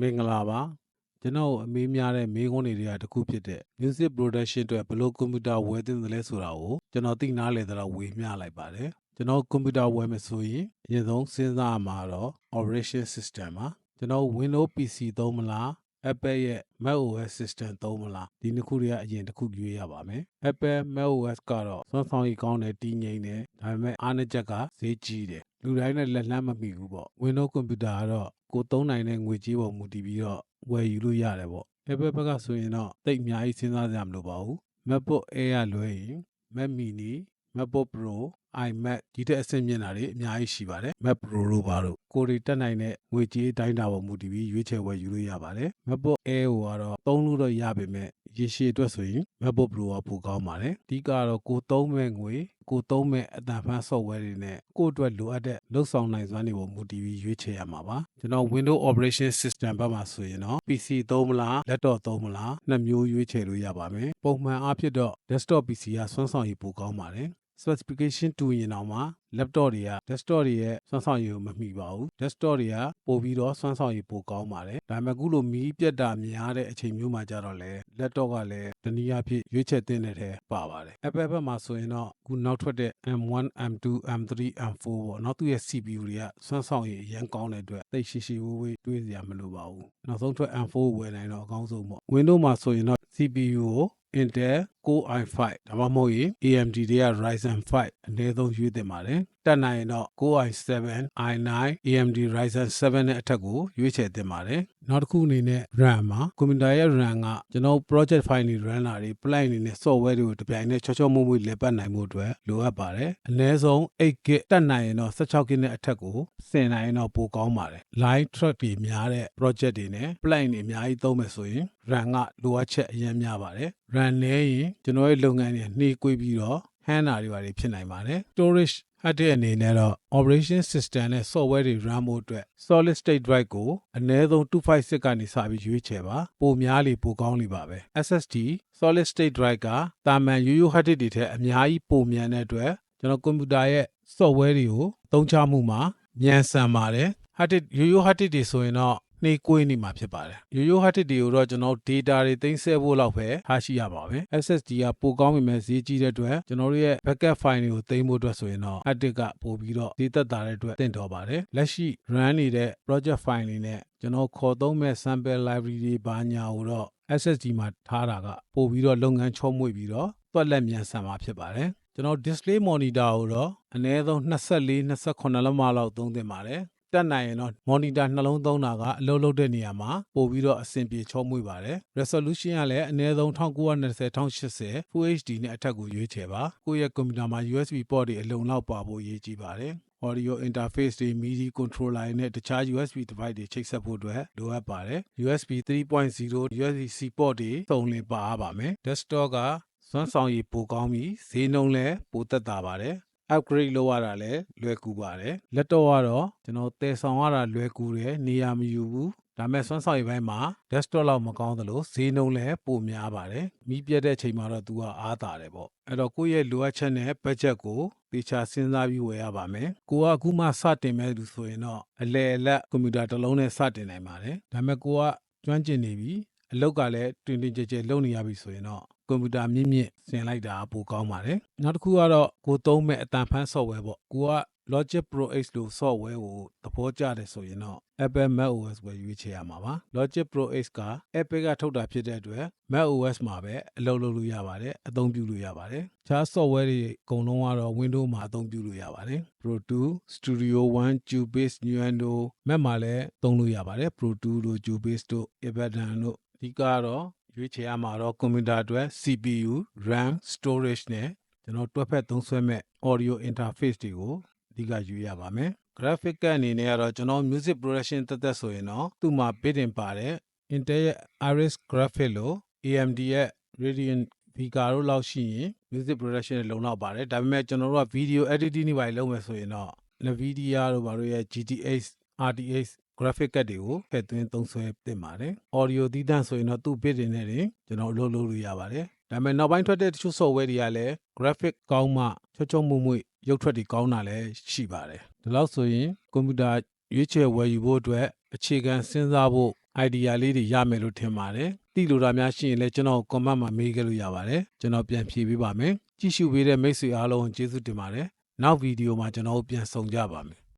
မင်္ဂလာပါကျွန်တော်အမေးများတဲ့မေးခွန်းတွေတွေကတစ်ခုဖြစ်တဲ့ music production အတွက်ဘယ်လိုကွန်ပျူတာဝယ်သင့်တယ်လဲဆိုတာကိုကျွန်တော်သိနားလည်သလောက်ဝေမျှလိုက်ပါတယ်ကျွန်တော်ကွန်ပျူတာဝယ်မယ်ဆိုရင်အရင်ဆုံးစဉ်းစားရမှာတော့ operation system ပါကျွန်တော် Windows PC သုံးမလား Apple ရဲ့ macOS system သုံးမလားဒီနှစ်ခုတွေကအရင်တစ်ခုရွေးရပါမယ် Apple macOS ကတော့စွမ်းဆောင်ရည်ကောင်းတယ်တည်ငြိမ်တယ်ဒါပေမဲ့အားနည်းချက်ကဈေးကြီးတယ်လူတိုင်းနဲ့လက်လှမ်းမမီဘူးပေါ့ Windows ကွန်ပျူတာကတော့ ကိုယ်သုံးနိုင်တဲ့ငွေကြေးပေါ်မူတည်ပြီးတော့ဝယ်ယူလို့ရတယ်ပေါ့ Apple ဘက်ကဆိုရင်တော့တိတ်အများကြီးစဉ်းစားကြမလို့ပါဘူး MacBook Air ကလွဲရင် Mac mini MacBook Pro iMac ဒီတက်အဆင့်မြင့်တာတွေအများကြီးရှိပါတယ် Mac Pro တို့ပါတို့ကိုယ်တွေတက်နိုင်တဲ့ငွေကြေးတိုင်းတာပေါ်မူတည်ပြီးရွေးချယ်ဝယ်ယူလို့ရပါတယ် MacBook Air ကိုကတော့သုံးလို့တော့ရပေမဲ့ ရေရှည်အတွက်ဆိုရင် MacBook Pro ကပိုကောင်းပါတယ်အဓိကတော့ကိုယ်သုံးမဲ့ငွေကိုယ်သုံးမဲ့အတန်ဖန် software တွေနဲ့ကိုယ့်အတွက်လိုအပ်တဲ့လုံဆောင်နိုင်စွမ်းတွေပေါ်မူတည်ပြီးရွေးချယ်ရမှာပါကျွန်တော် Windows Operation System ဘက်မှာဆိုရင်တော့ PC သုံးမလား laptop သုံးမလားနှစ်မျိုးရွေးချယ်လို့ရပါမယ်ပုံမှန်အားဖြင့်တော့ desktop PC ကစွမ်းဆောင်ရည်ပိုကောင်းပါတယ် specification တူရင်တောင်မှ laptop တွေက desktop တွေရဲ့စွမ်းဆောင်ရည်ကိုမမီပါဘူး desktop တွေကပိုပြီးတော့စွမ်းဆောင်ရည်ပိုကောင်းပါတယ်ဒါပေမဲ့အခုလိုမီးပြတ်တာများတဲ့အချိန်မျိုးမှာကြတော့လေ laptop ကလည်းတနည်းအားဖြင့်ရွေးချယ်သင့်တဲ့ထဲပါပါတယ် Apple ဘက်မှာဆိုရင်တော့အခုနောက်ထွက်တဲ့ M1 M2 M3 M4 ပေါ့နောက်သူ့ရဲ့ CPU တွေကစွမ်းဆောင်ရည်အရင်ကောင်းတဲ့အတွက်သိပ်ရှိရှိဝေးဝေးတွေးစရာမလိုပါဘူးနောက်ဆုံးထွက် M4 ဝယ်နိုင်တော့အကောင်းဆုံးပေါ့ Windows မှာဆိုရင်တော့ CPU ကို Intel Core i5 ဒါမှမဟုတ်ရင် AMD တွေက Ryzen 5အနည်းဆုံးရွေးသင့်ပါတယ် တက်နိုင်ရင်တော့ Core i7 i9 AMD Ryzen 7နဲ့အထက်ကိုရွေးချယ်သင့်ပါတယ်နောက်တစ်ခုအနေနဲ့ RAM မှာကွန်ပျူတာရဲ့ RAM ကကျွန်တော် project file တွေ run တာတွေ plan အနေနဲ့ software တွေကိုတပြိုင်နက်ချောချောမွေ့မွေ့လည်ပတ်နိုင်မှုအတွက်လိုအပ်ပါတယ်အနည်းဆုံး 8GB တက်နိုင်ရင်တော့16 GB နဲ့အထက်ကိုဆင်နိုင်ရင်တော့ပိုကောင်းပါတယ် line track တွေများတဲ့ project တွေနဲ့ plan တွေအများကြီးသုံးမယ်ဆိုရင် RAM ကလိုအပ်ချက်အရင်များပါတယ် RAM နည်းရင်ကျွန်တော်ရဲ့လုပ်ငန်းတွေနှေးကွေးပြီးတော့ဟန်းတာတွေပါတွေဖြစ်နိုင်ပါတယ် storage ဟတ်တဲ့အနေနဲ့တော့ operation system နဲ့ software တွေ run ဖို့အတွက် solid state drive ကိုအနည်းဆုံး256ကနေစပြီးရွေးချယ်ပါပိုများလေပိုကောင်းလေပါပဲ SSD solid state drive ကတာမန်ရိုးရိုး hard disk တွေထက်အများကြီးပိုမြန်တဲ့အတွက်ကျွန်တော်ကွန်ပျူတာရဲ့ software တွေကိုသုံးချမှုမှာမြန်ဆန်ပါတယ် hard disk ရိုးရိုး hard disk တွေဆိုရင်တော့ နှေးကွေးနေမှာဖြစ်ပါတယ်ရိုးရိုး hard disk တွေကိုတော့ကျွန်တော် data တွေသိမ်းဆည်းဖို့လောက်ပဲထားရှိရပါပဲ SSD ကပိုကောင်းပေမဲ့ဈေးကြီးတဲ့အတွက်ကျွန်တော်တို့ရဲ့ backup file တွေကိုသိမ်းဖို့အတွက်ဆိုရင်တော့ hard disk ကပိုပြီးတော့ဈေးသက်သာတဲ့အတွက်တင့်တော်ပါတယ်လက်ရှိ run နေတဲ့ project file တွေနဲ့ကျွန်တော်ခေါ်သုံးမဲ့ sample library တွေဘာညာကိုတော့ SSD မှာထားတာကပိုပြီးတော့လုပ်ငန်းချောမွေ့ပြီးတော့တွက်လက်မြန်ဆန်မှာဖြစ်ပါတယ်ကျွန်တော် display monitor ကိုတော့အနည်းဆုံး24 28လက်မလောက်သုံးသင့်ပါတယ် တက်နိုင်ရင်တော့ monitor နှလုံးသုံးတာကအလုပ်လုပ်တဲ့နေရာမှာပို့ပြီးတော့အဆင်ပြေချောမွေ့ပါတယ် resolution ကလည်းအနည်းဆုံး1920 1080 Full HD နဲ့အထက်ကိုရွေးချယ်ပါကိုယ့်ရဲ့ကွန်ပျူတာမှာ USB port တွေအလုံလောက်ပါဖို့အရေးကြီးပါတယ် audio interface တွေ MIDI controller တွေနဲ့တခြား USB device တွေချိတ်ဆက်ဖို့အတွက်လိုအပ်ပါတယ် USB 3.0 USB-C port တွေစုံလင်ပါပါမယ် desktop ကစွမ်းဆောင်ရည်ပိုကောင်းပြီးဈေးနှုန်းလည်းပိုသက်သာပါတယ် upgrade လုပ်ရတာလည်းလွယ်ကူပါတယ်လက်တော့ကတော့ကျွန်တော်တည်ဆောင်ရတာလွယ်ကူတယ်နေရာမယူဘူးဒါမဲ့စွမ်းဆောင်ရည်ပိုင်းမှာ desktop လောက်မကောင်းသလိုဈေးနှုန်းလည်းပိုများပါတယ်မိပြတ်တဲ့ချိန်မှာတော့သူကအားတာတယ်ပေါ့အဲ့တော့ကိုယ့်ရဲ့လိုအပ်ချက်နဲ့ budget ကိုတေချာစဉ်းစားပြီးဝယ်ရပါမယ်ကိုကအခုမှစတင်မဲ့လူဆိုရင်တော့အလဲအလက်ကွန်ပျူတာတစ်လုံးနဲ့စတင်နိုင်ပါတယ်ဒါမဲ့ကိုကကျွမ်းကျင်နေပြီအလောက်ကလည်းတွင်တွင်ကြဲကြဲလုပ်နေရပြီဆိုရင်တော့ ကွန်ပျူတာမြင့်မြင့်ဆင်လိုက်တာပိုကောင်းပါတယ်နောက်တစ်ခုကတော့ကိုသုံးမဲ့အတန်ဖန်း software ပေါ့ကိုက Logic Pro X လို့ software ကိုသဘောကျတယ်ဆိုရင်တော့ Apple macOS ကိုရွေးချယ်ရမှာပါ Logic Pro X က Apple ကထုတ်တာဖြစ်တဲ့အတွက် macOS မှာပဲအလုပ်လုပ်လို့ရပါတယ်အသုံးပြုလို့ရပါတယ်ခြား software တွေအကုန်လုံးကတော့ Windows မှာအသုံးပြုလို့ရပါတယ် Pro 2 Studio One Cubase Nuendo Mac မှာလည်းသုံးလို့ရပါတယ် Pro 2တို့ Cubase တို့ Abaddon တို့အဓိကကတော့ ရွေးချယ်ရမှာတော့ကွန်ပျူတာအတွက် CPU RAM storage နဲ့ကျွန်တော်တွက်ဖက်သုံးစွဲမဲ့ audio interface တွေကိုအဓိကရွေးရပါမယ် graphic ကအနေနဲ့ကတော့ကျွန်တော် music production တက်တက်ဆိုရင်တော့သူ့မှာ built-in ပါတယ် Intel ရဲ့ Iris Graphic လို့ AMD ရဲ့ Radeon Vega တို့လောက်ရှိရင် music production နဲ့လုံလောက်ပါတယ်ဒါပေမဲ့ကျွန်တော်တို့က video editing တွေပါလုပ်မယ်ဆိုရင်တော့ Nvidia တို့ဘာလို့ရဲ့ GTX RTX graphic card တွေကိုဖက်သွင်းသုံးစွဲသင့်ပါတယ် audio သီးသန့်ဆိုရင်တော့သူ့ bit တွေနဲ့တင်ကျွန်တော်လုပ်လို့လို့ရပါတယ်ဒါပေမဲ့နောက်ပိုင်းထွက်တဲ့တချို့ software တွေကလည်း graphic ကောင်းမှချောချောမွေ့မွေ့ရုပ်ထွက်တွေကောင်းတာလည်းရှိပါတယ်ဒါလောက်ဆိုရင်ကွန်ပျူတာရွေးချယ်ဝယ်ယူဖို့အတွက်အခြေခံစဉ်းစားဖို့ idea လေးတွေရမယ်လို့ထင်ပါတယ်တိလိုတာများရှိရင်လည်းကျွန်တော် comment မှာမေးခဲ့လို့ရပါတယ်ကျွန်တော်ပြန်ဖြေပေးပါမယ်ကြည့်ရှုပေးတဲ့မိတ်ဆွေအားလုံးကိုကျေးဇူးတင်ပါတယ်နောက်ဗီဒီယိုမှာကျွန်တော်တို့ပြန်ဆောင်ကြပါမယ်